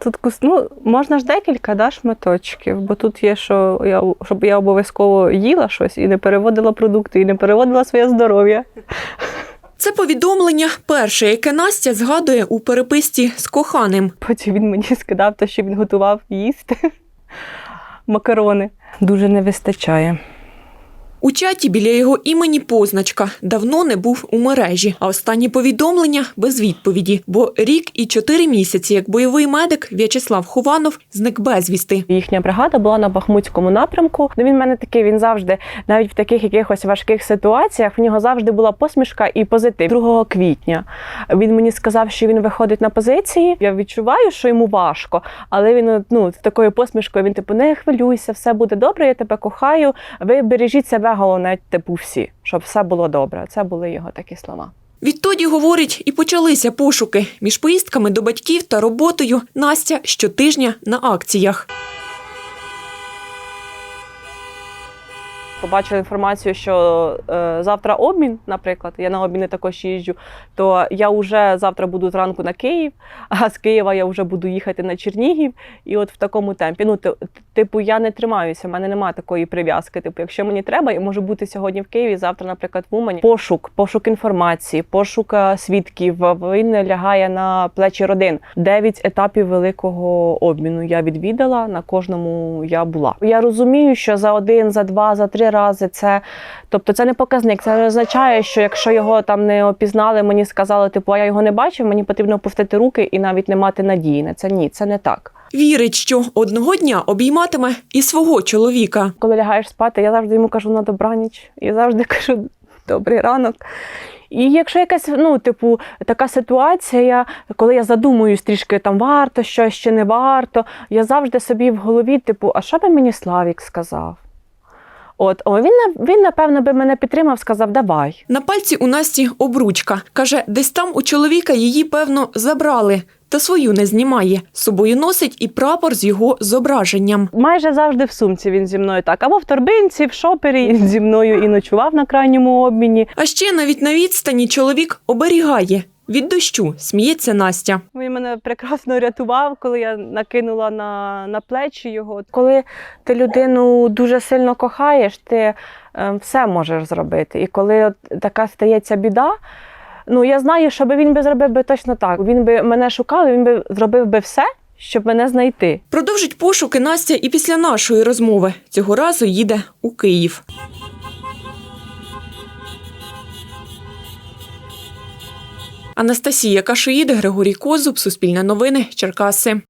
Тут ну, можна ж декілька да, шматочків, бо тут є, що я, щоб я обов'язково їла щось і не переводила продукти, і не переводила своє здоров'я. Це повідомлення перше, яке Настя згадує у переписці з коханим. Потім він мені скидав те, що він готував їсти. Макарони. Дуже не вистачає. У чаті біля його імені позначка давно не був у мережі, а останні повідомлення без відповіді. Бо рік і чотири місяці, як бойовий медик В'ячеслав Хованов зник безвісти. Їхня бригада була на Бахмутському напрямку. Ну він в мене такий, він завжди, навіть в таких якихось важких ситуаціях, в нього завжди була посмішка і позитив. 2 квітня він мені сказав, що він виходить на позиції. Я відчуваю, що йому важко, але він ну з такою посмішкою. Він типу, не хвилюйся, все буде добре. Я тебе кохаю. Ви бережіть себе, головне, типу, всі, щоб все було добре. Це були його такі слова. Відтоді, говорить, і почалися пошуки між поїздками до батьків та роботою. Настя щотижня на акціях. Побачила інформацію, що е, завтра обмін, наприклад, я на обміни також їжджу, то я вже завтра буду зранку на Київ, а з Києва я вже буду їхати на Чернігів. І от в такому темпі. Ну, ти- типу, я не тримаюся, в мене немає такої прив'язки. Типу, якщо мені треба, я можу бути сьогодні в Києві, завтра, наприклад, в Умані. Пошук, пошук інформації, пошук е, свідків. Він лягає на плечі родин. Дев'ять етапів великого обміну я відвідала. На кожному я була. Я розумію, що за один, за два, за три рази це, тобто, це не показник. Це не означає, що якщо його там не опізнали, мені сказали, типу, а я його не бачив, мені потрібно опустити руки і навіть не мати надії на це. Ні, це не так. Вірить, що одного дня обійматиме і свого чоловіка. Коли лягаєш спати, я завжди йому кажу на добраніч. І завжди кажу добрий ранок. І якщо якась, ну, типу, така ситуація, коли я задумуюсь трішки, там варто щось чи не варто, я завжди собі в голові, типу, а що би мені Славік сказав? От, о, він, він, напевно, би мене підтримав, сказав, давай. На пальці у Насті обручка. Каже, десь там у чоловіка її, певно, забрали. Та свою не знімає. З собою носить і прапор з його зображенням. Майже завжди в сумці він зі мною так. Або в торбинці, в шопері він зі мною і ночував на крайньому обміні. А ще навіть на відстані чоловік оберігає. Від дощу сміється Настя. Він мене прекрасно рятував, коли я накинула на, на плечі його. Коли ти людину дуже сильно кохаєш, ти е, все можеш зробити. І коли от така стається біда, ну я знаю, що би він би зробив би точно так. Він би мене шукав, він би зробив би все, щоб мене знайти. Продовжить пошуки Настя і після нашої розмови. Цього разу їде у Київ. Анастасія Кашиїд, Григорій Козуб, Суспільне новини, Черкаси.